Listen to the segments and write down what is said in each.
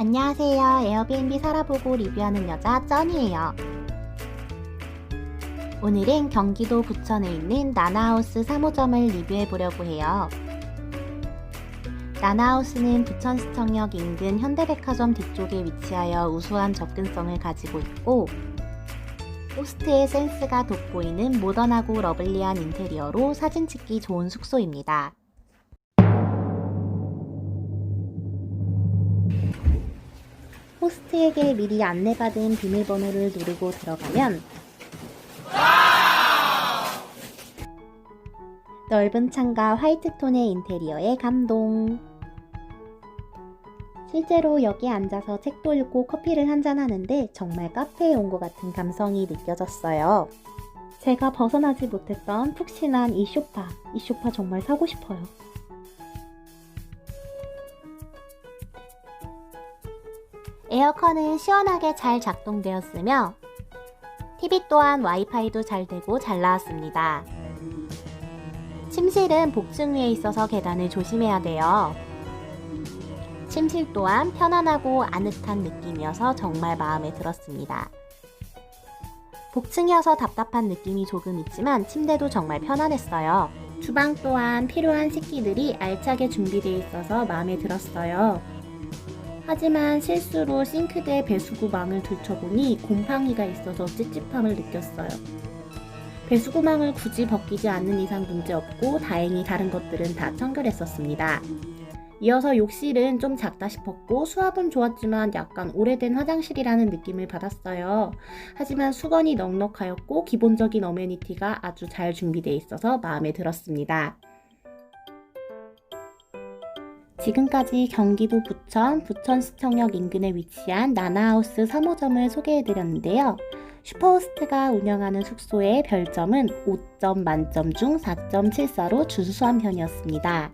안녕하세요. 에어비앤비 살아보고 리뷰하는 여자 써니예요. 오늘은 경기도 부천에 있는 나나하우스 3호점을 리뷰해 보려고 해요. 나나하우스는 부천시청역 인근 현대백화점 뒤쪽에 위치하여 우수한 접근성을 가지고 있고 호스트의 센스가 돋보이는 모던하고 러블리한 인테리어로 사진 찍기 좋은 숙소입니다. 호스트에게 미리 안내받은 비밀번호를 누르고 들어가면 넓은 창과 화이트톤의 인테리어에 감동. 실제로 여기 앉아서 책도 읽고 커피를 한잔하는데 정말 카페에 온 것 같은 감성이 느껴졌어요. 제가 벗어나지 못했던 푹신한 이 쇼파. 이 쇼파 정말 사고 싶어요. 에어컨은 시원하게 잘 작동되었으며 TV 또한 와이파이도 잘 되고 잘 나왔습니다. 침실은 복층 위에 있어서 계단을 조심해야 돼요. 침실 또한 편안하고 아늑한 느낌이어서 정말 마음에 들었습니다. 복층이어서 답답한 느낌이 조금 있지만 침대도 정말 편안했어요. 주방 또한 필요한 식기들이 알차게 준비되어 있어서 마음에 들었어요. 하지만 실수로 싱크대 배수구망을 들춰보니 곰팡이가 있어서 찝찝함을 느꼈어요. 배수구망을 굳이 벗기지 않는 이상 문제없고 다행히 다른 것들은 다 청결했었습니다. 이어서 욕실은 좀 작다 싶었고 수압은 좋았지만 약간 오래된 화장실이라는 느낌을 받았어요. 하지만 수건이 넉넉하였고 기본적인 어메니티가 아주 잘 준비되어 있어서 마음에 들었습니다. 지금까지 경기도 부천, 부천시청역 인근에 위치한 나나하우스 3호점을 소개해드렸는데요. 슈퍼호스트가 운영하는 숙소의 별점은 5점 만점 중 4.74로 준수한 편이었습니다.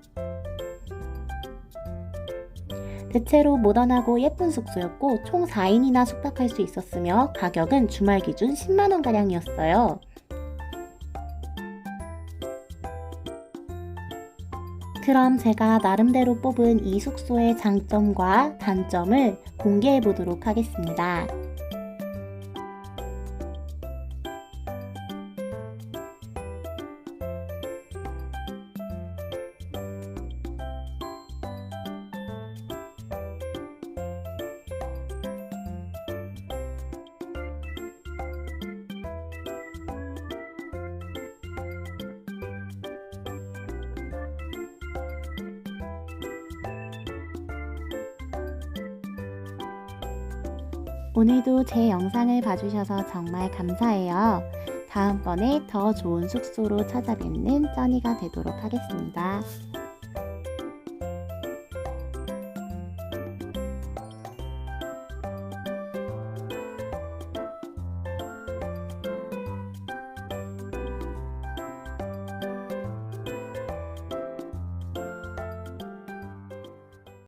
대체로 모던하고 예쁜 숙소였고 총 4인이나 숙박할 수 있었으며 가격은 주말 기준 10만원가량이었어요. 그럼 제가 나름대로 뽑은 이 숙소의 장점과 단점을 공개해 보도록 하겠습니다. 오늘도 제 영상을 봐주셔서 정말 감사해요. 다음번에 더 좋은 숙소로 찾아뵙는 써니가 되도록 하겠습니다.